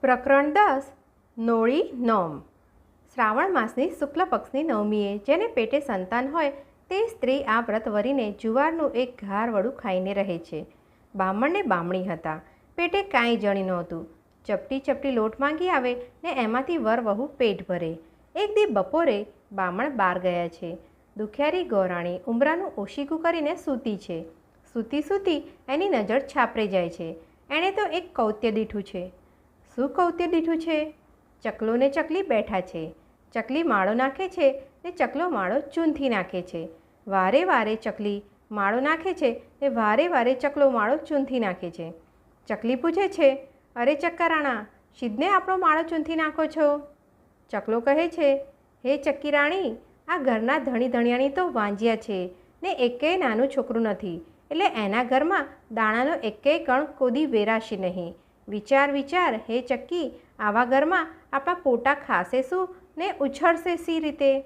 પ્રકરણ દસ, નોળી નોમ. શ્રાવણ માસની શુક્લ પક્ષની નવમીએ જેને પેટે સંતાન હોય તે સ્ત્રી આ વ્રત વરીને જુવારનું એક ઘારવડું ખાઈને રહે છે. બામણને બામણી હતા. પેટે કાંઈ જણી નહોતું. ચપટી ચપટી લોટ માંગી આવે ને એમાંથી વર વહુ પેટ ભરે. એક દી બપોરે બામણ બહાર ગયા છે. દુખિયારી ગોરાણી ઉમરાનું ઓશીકું કરીને સૂતી છે. સૂતી સૂતી એની નજર છાપરે જાય છે. એણે તો એક કૌત્ય દીઠું છે. શું કૌતિર દીઠું છે? ચકલો ને ચકલી બેઠા છે. ચકલી માળો નાખે છે ને ચકલો માળો ચૂનથી નાખે છે. વારે વારે ચકલી માળો નાખે છે ને વારે વારે ચકલો માળો ચૂનથી નાખે છે. ચકલી પૂછે છે, અરે ચક્કરાણા સિદ્ધને આપણો માળો ચૂનથી નાખો છો? ચકલો કહે છે, હે ચક્કી રાણી, આ ઘરના ધણી ધણિયાણી તો વાંજ્યા છે ને એકેય નાનું છોકરું નથી. એટલે એના ઘરમાં દાણાનો એકેય કણ કોદી વેરાશે નહીં. વિચાર વિચાર, હે ચક્કી, આવા ઘરમાં આપણા પોટા ખાશે શું ને ઉછળશે સી રીતે?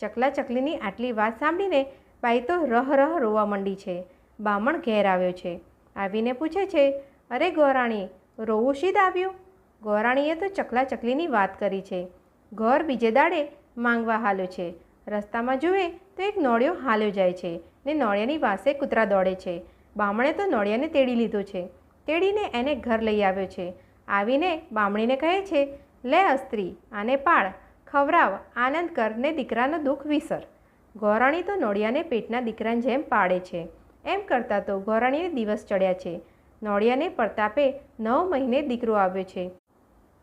ચકલા ચકલીની આટલી વાત સાંભળીને બાઈ તો રહ રહ રોવા માંડી છે. બામણ ઘેર આવ્યો છે. આવીને પૂછે છે, અરે ગોરાણી, રોવું શીદ આવ્યું ગોરાણીએ તો ચકલા ચકલીની વાત કરી છે. ઘર બીજે દાડે માંગવા હાલ્યો છે. રસ્તામાં જુએ તો એક નોળિયો હાલ્યો જાય છે ને નોળિયાની વાસે કૂતરા દોડે છે. બામણે તો નોળિયાને તેડી લીધો છે. તેડીને એને ઘર લઈ આવ્યો છે. આવીને બામણીને કહે છે, લે અસ્ત્રી, આને પાળ, ખવરાવ, આનંદ કર, ને દીકરાનું દુઃખ વિસર. ગોરાણી તો નોળિયાને પેટના દીકરાની જેમ પાડે છે, એમ કરતાં તો ગોરાણીને દિવસ ચડ્યા છે. નોળિયાને પ્રતાપે નવ મહિને દીકરો આવ્યો છે.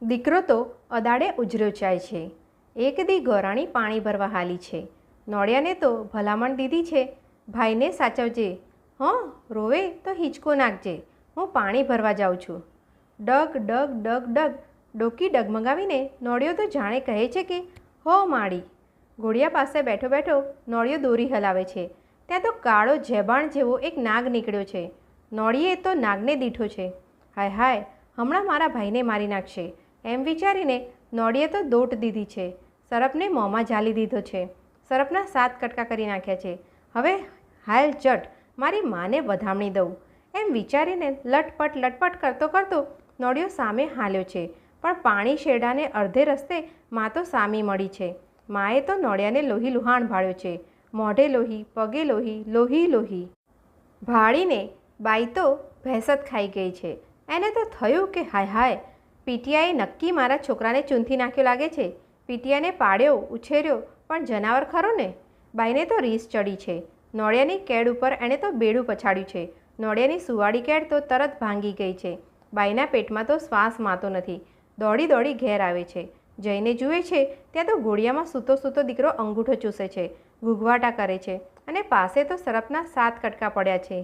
દીકરો તો અદાડે ઉજર્યો જાય છે. એક દી ગોરાણી પાણી ભરવા હાલી છે. નોળિયાને તો ભલામણ દીધી છે, ભાઈને સાચવજે. હં, રોવે તો હિંચકો નાખજે. હું પાણી ભરવા જાઉં છું. ડગ ડગ ડગ ડગ. ડોકી ડગમગાવીને નોળિયો તો જાણે કહે છે કે, હો માળી. ઘોડિયા પાસે બેઠો બેઠો નોળિયો દોરી હલાવે છે. ત્યાં તો કાળો જેબાણ જેવો એક નાગ નીકળ્યો છે. નોળીએ તો નાગને દીઠો છે. હાય હાય, હમણાં મારા ભાઈને મારી નાખશે. એમ વિચારીને નોળીએ તો દોટ દીધી છે. સરપને મોંમાં ઝાલી દીધો છે. સરપના સાત કટકા કરી નાખ્યા છે. હવે હાલ ચટ, મારી માને વધામણી દઉં. એમ વિચારીને લટપટ લટપટ કરતો કરતો નોળિયો સામે હાલ્યો છે. પણ પાણી શેડાને અડધે રસ્તે મા તો સામી મળી છે. માએ તો નોળિયાને લોહી લુહાણ ભાળ્યો છે. મોઢે લોહી, પગે લોહી લોહી લોહી. ભાળીને બાઈ તો ભેંસત ખાઈ ગઈ છે. એને તો થયું કે હાય હાય, પીટિયાએ નક્કી મારા છોકરાને ચૂંથી નાખ્યો લાગે છે. પીટિયાને પાડ્યો, ઉછેર્યો, પણ જનાવર ખરો ને? બાઈને તો રીસ ચડી છે. નોળિયાની કેડ ઉપર એણે તો બેડું પછાડ્યું છે. નોળિયાની સુવાડી કેડ તો તરત ભાંગી ગઈ છે. બાઈના પેટમાં તો શ્વાસ માતો નથી. દોડી દોડી ઘેર આવે છે. જઈને જુએ છે, ત્યાં તો ઘોડિયામાં સૂતો સૂતો દીકરો અંગૂઠો ચૂસે છે, ઘૂઘવાટા કરે છે અને પાસે તો સરપના સાત કટકા પડ્યા છે.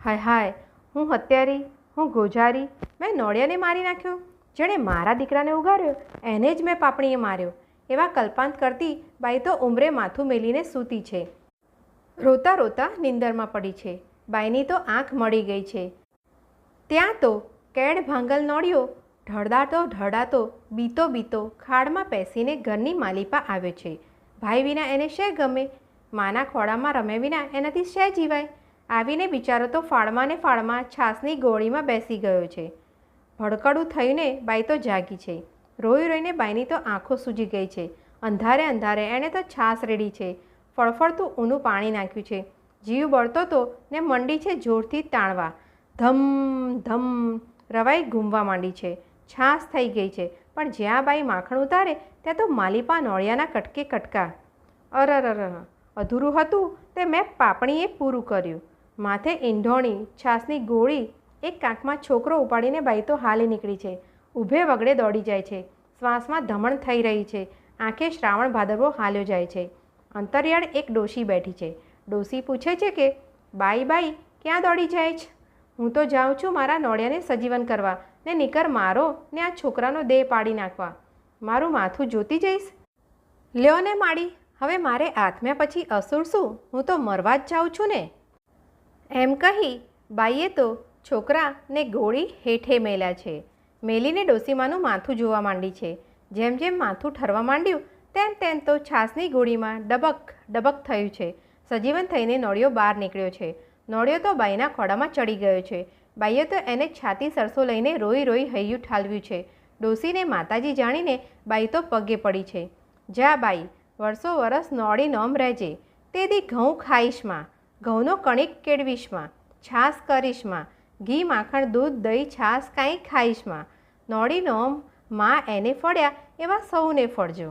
હાય હાય, હું હત્યારી, હું ગોજારી, મેં નોળિયાને મારી નાખ્યો. જેણે મારા દીકરાને ઉગાર્યો, એને જ મેં પાપણીએ માર્યો. એવા કલ્પાંત કરતી બાઈ તો ઉંમરે માથું મેલીને સૂતી છે. રોતા રોતા નિંદરમાં પડી છે. બાઈની તો આંખ મળી ગઈ છે. ત્યાં તો કેડ ભાંગલ નોળિયો ઢળદાતો ઢળાતો બીતો બીતો ખાડમાં પેસીને ઘરની માલિપા આવે છે. ભાઈ વિના એને શે ગમે? માના ખોળામાં રમે વિના એનાથી શે જીવાય? આવીને બિચારો તો ફાળમાં ને ફાળમાં છાસની ગોળીમાં બેસી ગયો છે. ભડકડું થઈને બાઈ તો જાગી છે. રોઈ રોઈને બાઈની તો આંખો સૂજી ગઈ છે. અંધારે અંધારે એણે તો છાસ રેડી છે. ફળફળતું ઊનું પાણી નાખ્યું છે. જીવ બળતો તો ને મંડી છે જોરથી તાણવા. ધમ ધમ, રવાઈ ઘૂમવા માંડી છે. છાસ થઈ ગઈ છે. પણ જ્યાં બાઈ માખણ ઉતારે, ત્યાં તો માલિપા નોળિયાના કટકે કટકા. અરર અધૂરું હતું તે મેં પાપણીએ પૂરું કર્યું. માથે ઈંઢોણી છાસની ગોળી, એક કાંકમાં છોકરો ઉપાડીને બાઈ તો હાલી નીકળી છે. ઊભે વગડે દોડી જાય છે. શ્વાસમાં ધમણ થઈ રહી છે. આંખે શ્રાવણ ભાદરવો હાલ્યો જાય છે. અંતરિયાળ એક ડોશી બેઠી છે. ડોશી પૂછે છે કે, બાઈ બાઈ, ક્યાં દોડી જાય છે? હું તો જાઉં છું મારા નોળિયાને સજીવન કરવા ને નીકર મારો ને આ છોકરાનો દેહ પાડી નાખવા. મારું માથું જોતી જઈશ? લ્યો ને માડી, હવે મારે આત્મ્યા પછી અસુર શું? હું તો મરવા જ જાઉં છું ને. એમ કહી બાઈએ તો છોકરાને ગોળી હેઠે મેલ્યા છે. મેલીને ડોસીમાનું માથું જોવા માંડી છે. જેમ જેમ માથું ઠરવા માંડ્યું, તેમ તેમ તો છાસની ગોળીમાં ડબક ડબક થયું છે. સજીવન થઈને નોળિયો બહાર નીકળ્યો છે. નોળિયો તો બાઈના ખોડામાં ચડી ગયો છે. બાઈએ તો એને છાતી સરસો લઈને રોઈ રોઈ હૈયું ઠાલવ્યું છે. ડોસીને માતાજી જાણીને બાઈ તો પગે પડી છે. જા બાઈ, વર્ષો વરસ નોડી નોમ રહેજે. તે દી ઘઉં ખાઈશમાં ઘઉંનો કણિક કેળવીશમાં છાશ કરીશમાં ઘી, માખણ, દૂધ, દહીં, છાશ કાંઈ ખાઈશમાં નોડી નોમમાં એને ફળ્યા એવા સૌને ફળજો.